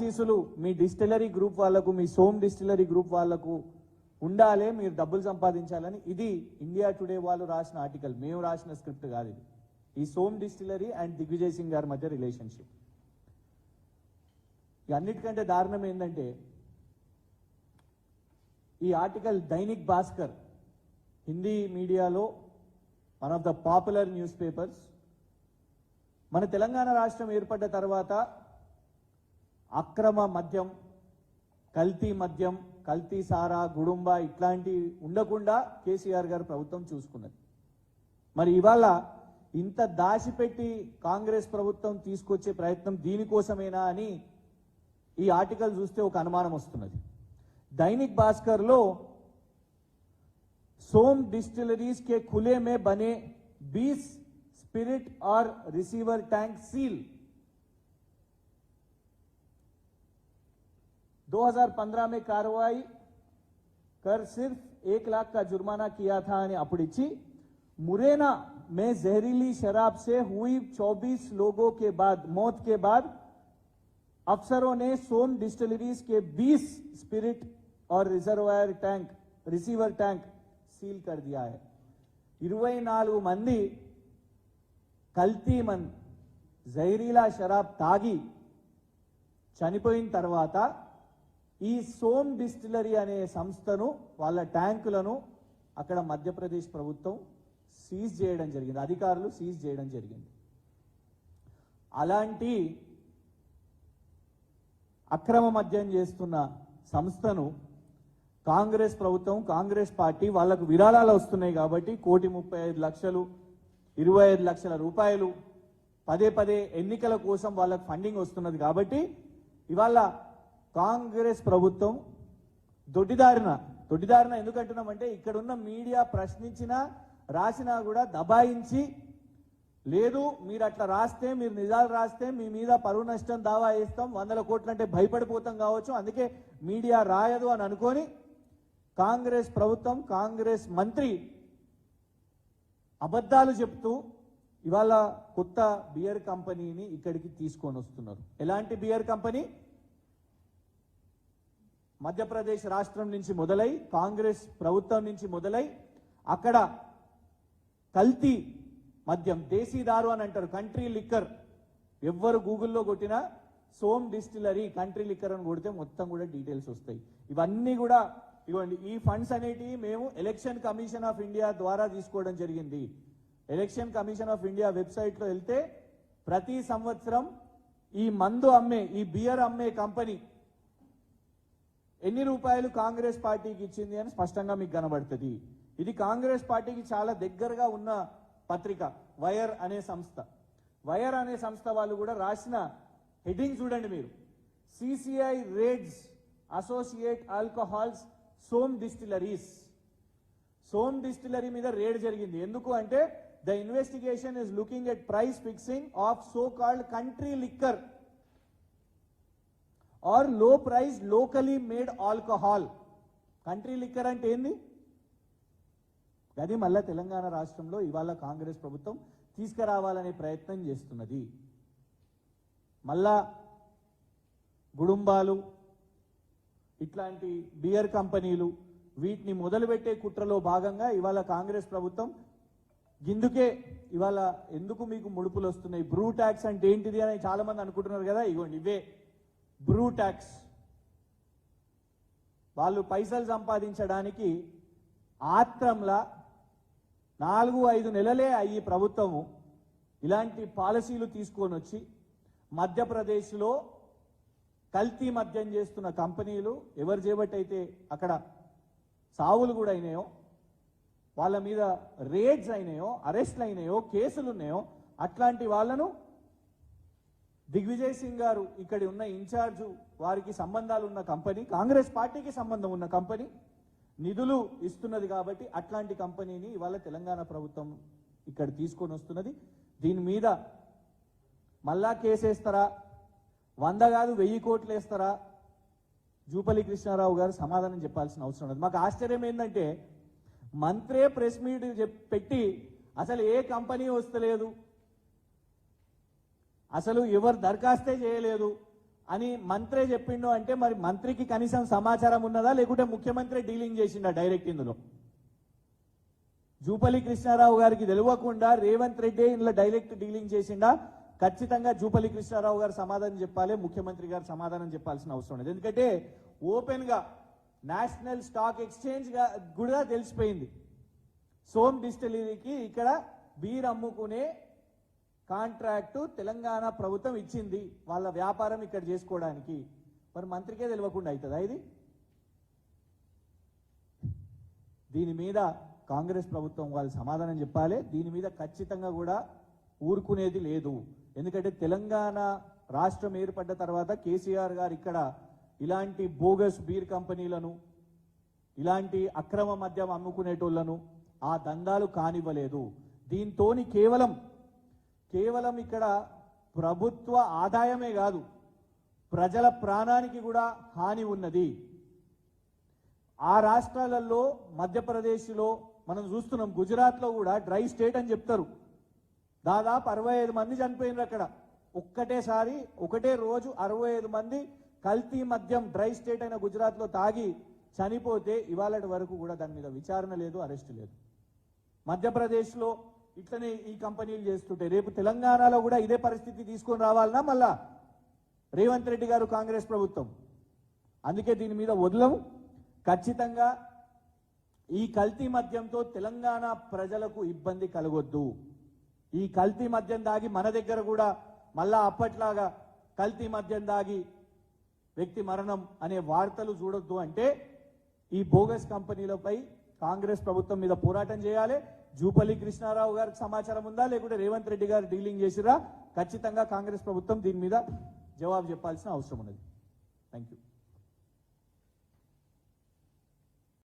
ఆశీస్సులు మీ distillery group వాళ్ళకు మీ soan distillery group వాళ్ళకు ఉండాలే మీరు డబ్బులు సంపాదించాలని. ఇది ఇండియా టుడే వాళ్ళు రాసిన ఆర్టికల్. మేము రాసిన స్క్రిప్ట్ కాదు ఇది. ఈ సోమ్ డిస్టిలరీ అండ్ దిగ్విజయ్ సింగ్ గారి మధ్య రిలేషన్షిప్. ఇక అన్నిటికంటే దారుణం ఏంటంటే ఈ ఆర్టికల్ దైనిక్ భాస్కర్ హిందీ మీడియాలో one of the popular newspapers. మన తెలంగాణ రాష్ట్రం ఏర్పడ్డ తర్వాత అక్రమ మద్యం కల్తీ మద్యం కల్తీ సారా గుడుంబ ఇట్లాంటి ఉండకుండా కేసీఆర్ గారు ప్రభుత్వం చూసుకున్నది మరి ఇవాళ ఇంత దాచిపెట్టి కాంగ్రెస్ ప్రభుత్వం తీసుకొచ్చే ప్రయత్నం దీనికోసమేనా అని ఈ ఆర్టికల్ చూస్తే ఒక అనుమానం వస్తున్నది दैनिक भास्कर लो सोम डिस्टिलरीज के खुले में बने 20 स्पिरिट और रिसीवर टैंक सील 2015 में कार्रवाई कर सिर्फ एक लाख का जुर्माना किया था అని అప్పుడు ఇచ్చి मुरैना में जहरीली शराब से हुई 24 लोगों के बाद मौत के बाद अफसरों ने सोम डिस्टिलरीज के 20 स्पिरिट और reservoir tank receiver tank seal कर दिया है ఇరవై నాలుగు మంది కల్తీ మన్ జైరీలా షరాబ్ తాగి చనిపోయిన తర్వాత ఈ సోమ్ డిస్టిలరీ అనే సంస్థను వాళ్ళ ట్యాంకులను అక్కడ మధ్యప్రదేశ్ ప్రభుత్వం సీజ్ చేయడం జరిగింది. అధికారులు సీజ్ చేయడం జరిగింది. అలాంటి అక్రమ మద్యం చేస్తున్న సంస్థను కాంగ్రెస్ ప్రభుత్వం కాంగ్రెస్ పార్టీ వాళ్ళకు విరాళాలు వస్తున్నాయి కాబట్టి కోటి ముప్పై ఐదు లక్షలు ఇరవై ఐదు లక్షల రూపాయలు పదే పదే ఎన్నికల కోసం వాళ్ళకు ఫండింగ్ వస్తున్నది కాబట్టి ఇవాళ కాంగ్రెస్ ప్రభుత్వం దొడ్డిదారిన దొడ్డిదారిన ఎందుకంటున్నామంటే ఇక్కడున్న మీడియా ప్రశ్నించినా రాసినా కూడా దబాయించి లేదు మీరు అట్లా రాస్తే మీరు నిజాలు రాస్తే మీ మీద పరువు నష్టం దావా వేస్తాం వందల కోట్లు అంటే భయపడిపోతాం కావచ్చు అందుకే మీడియా రాయదు అని అనుకొని కాంగ్రెస్ ప్రభుత్వం కాంగ్రెస్ మంత్రి అబద్ధాలు చెప్తూ ఇవాళ కొత్త బియర్ కంపెనీని ఇక్కడికి తీసుకొని వస్తున్నారు. ఎలాంటి బియర్ కంపెనీ? మధ్యప్రదేశ్ రాష్ట్రం నుంచి మొదలై కాంగ్రెస్ ప్రభుత్వం నుంచి మొదలై అక్కడ కల్తీ మద్యం దేశీదారు అని అంటారు. కంట్రీ లిక్కర్ ఎవ్వరు గూగుల్లో కొట్టినా సోమ్ డిస్టిలరీ కంట్రీ లిక్కర్ అని కొడితే మొత్తం కూడా డీటెయిల్స్ వస్తాయి. ఇవన్నీ కూడా ఇవ్వండి. ఈ ఫండ్స్ అనేటివి మేము ఎలక్షన్ కమిషన్ ఆఫ్ ఇండియా ద్వారా తీసుకోవడం జరిగింది. ఎలక్షన్ కమిషన్ ఆఫ్ ఇండియా వెబ్సైట్లో వెళ్తే ప్రతి సంవత్సరం ఈ మందు అమ్మే ఈ బియర్ అమ్మే కంపెనీ ఎన్ని రూపాయలు కాంగ్రెస్ పార్టీకి ఇచ్చింది అని స్పష్టంగా మీకు కనబడుతుంది. ఇది కాంగ్రెస్ పార్టీకి చాలా దగ్గరగా ఉన్న పత్రిక వైర్ అనే సంస్థ. వైర్ అనే సంస్థ వాళ్ళు కూడా రాసిన హెడ్డింగ్ చూడండి మీరు. CCI raids associated alcohols Som distilleries Som distillery మీద రేడ్ జరిగింది. ఎందుకు అంటే the investigation is looking at price fixing of so called country liquor or low price locally made alcohol. Country liquor అంటే ఏంది? అది మళ్ళా తెలంగాణ రాష్ట్రంలో ఇవాళ కాంగ్రెస్ ప్రభుత్వం తీసుకురావాలనే ప్రయత్నం చేస్తున్నది. మళ్ళా గుడుంబాలు ఇట్లాంటి బియర్ కంపెనీలు వీటిని మొదలుపెట్టే కుట్రలో భాగంగా ఇవాళ కాంగ్రెస్ ప్రభుత్వం ఇందుకే ఇవాళ ఎందుకు మీకు ముడుపులు వస్తున్నాయి బ్రూ ట్యాక్స్ అంటే ఏంటిది అని చాలా మంది అనుకుంటున్నారు కదా. ఇగోండి ఇవే. బ్రూ ట్యాక్స్ వాళ్ళు పైసలు సంపాదించడానికి ఆత్రంలా నాలుగు ఐదు నెలలే అయ్యి ప్రభుత్వము ఇలాంటి పాలసీలు తీసుకొని వచ్చి మధ్యప్రదేశ్లో కల్తీ మద్యం చేస్తున్న కంపెనీలు ఎవరు చేపట్టయితే అక్కడ సావులు కూడా అయినాయో వాళ్ళ మీద రేడ్స్ అయినాయో అరెస్ట్లు అయినాయో కేసులు ఉన్నాయో అట్లాంటి వాళ్ళను దిగ్విజయ్ సింగ్ గారు ఇక్కడ ఉన్న ఇన్ఛార్జు వారికి సంబంధాలు ఉన్న కంపెనీ కాంగ్రెస్ పార్టీకి సంబంధం ఉన్న కంపెనీ నిధులు ఇస్తున్నది కాబట్టి అట్లాంటి కంపెనీని ఇవాళ తెలంగాణ ప్రభుత్వం ఇక్కడ తీసుకొని వస్తున్నది. దీని మీద మళ్ళా కేసేస్తారా వంద కాదు వెయ్యి కోట్లు వేస్తారా? జూపల్లి కృష్ణారావు గారు సమాధానం చెప్పాల్సిన అవసరం లేదు మాకు ఆశ్చర్యం ఏంటంటే మంత్రే ప్రెస్ మీట్ పెట్టి అసలు ఏ కంపెనీ వస్తలేదు? అసలు ఎవరు దరఖాస్తే చేయలేదు అని మంత్రే చెప్పిండు అంటే మరి మంత్రికి కనీసం సమాచారం ఉన్నదా? లేకుంటే ముఖ్యమంత్రి డీలింగ్ చేసిండా డైరెక్ట్ ఇందులో? జూపల్లి కృష్ణారావు గారికి తెలియకుండా రేవంత్ రెడ్డి ఇందులో డైరెక్ట్ డీలింగ్ చేసిండా? ఖచ్చితంగా జూపల్లి కృష్ణారావు గారు సమాధానం చెప్పాలి ముఖ్యమంత్రి గారు సమాధానం చెప్పాల్సిన అవసరం లేదు. ఎందుకంటే ఓపెన్గా నేషనల్ స్టాక్ ఎక్స్చేంజ్గా కూడా తెలిసిపోయింది. సోమ్ డిస్టిలరీకి ఇక్కడ బీర్ అమ్ముకునే కాంట్రాక్టు తెలంగాణ ప్రభుత్వం ఇచ్చింది వాళ్ళ వ్యాపారం ఇక్కడ చేసుకోవడానికి. మరి మంత్రికే తెలియకుండా అవుతుందా ఇది? దీని మీద కాంగ్రెస్ ప్రభుత్వం వాళ్ళు సమాధానం చెప్పాలి. దీని మీద ఖచ్చితంగా కూడా ఊరుకునేది లేదు. ఎందుకంటే తెలంగాణ రాష్ట్రం ఏర్పడ్డ తర్వాత కేసీఆర్ గారు ఇక్కడ ఇలాంటి బోగస్ బీర్ కంపెనీలను ఇలాంటి అక్రమ మద్యం అమ్ముకునేటోళ్ళను ఆ దందాలు కానివ్వలేదు. దీంతోని కేవలం కేవలం ఇక్కడ ప్రభుత్వ ఆదాయమే కాదు ప్రజల ప్రాణానికి కూడా హాని ఉన్నది. ఆ రాష్ట్రాలలో మధ్యప్రదేశ్లో మనం చూస్తున్నాం గుజరాత్లో కూడా డ్రై స్టేట్ అని చెప్తారు. దాదాపు అరవై ఐదు మంది చనిపోయినారు అక్కడ. ఒక్కటేసారి ఒకటే రోజు అరవై ఐదు మంది కల్తీ మద్యం డ్రై స్టేట్ అయిన గుజరాత్లో తాగి చనిపోతే ఇవాళ వరకు కూడా దాని మీద విచారణ లేదు అరెస్ట్ లేదు. మధ్యప్రదేశ్లో ఇట్లనే ఈ కంపెనీలు చేస్తుంటే రేపు తెలంగాణలో కూడా ఇదే పరిస్థితి తీసుకొని రావాలన్నా మళ్ళా? రేవంత్ రెడ్డి గారు కాంగ్రెస్ ప్రభుత్వం. అందుకే దీని మీద వదలము. ఖచ్చితంగా ఈ కల్తీ మద్యంతో తెలంగాణ ప్రజలకు ఇబ్బంది కలగొద్దు. ఈ కల్తీ మద్యం దాగి మన దగ్గర కూడా మళ్ళా అప్పట్లాగా కల్తీ మద్యం దాగి వ్యక్తి మరణం అనే వార్తలు చూడొద్దు అంటే ఈ బోగస్ కంపెనీలపై కాంగ్రెస్ ప్రభుత్వం మీద పోరాటం చేయాలి. జూపల్లి కృష్ణారావు గారికి సమాచారం ఉందా? లేకుంటే రేవంత్ రెడ్డి గారు డీలింగ్ చేసిరా ఖచ్చితంగా కాంగ్రెస్ ప్రభుత్వం దీని మీద జవాబు చెప్పాల్సిన అవసరం ఉన్నది. Thank you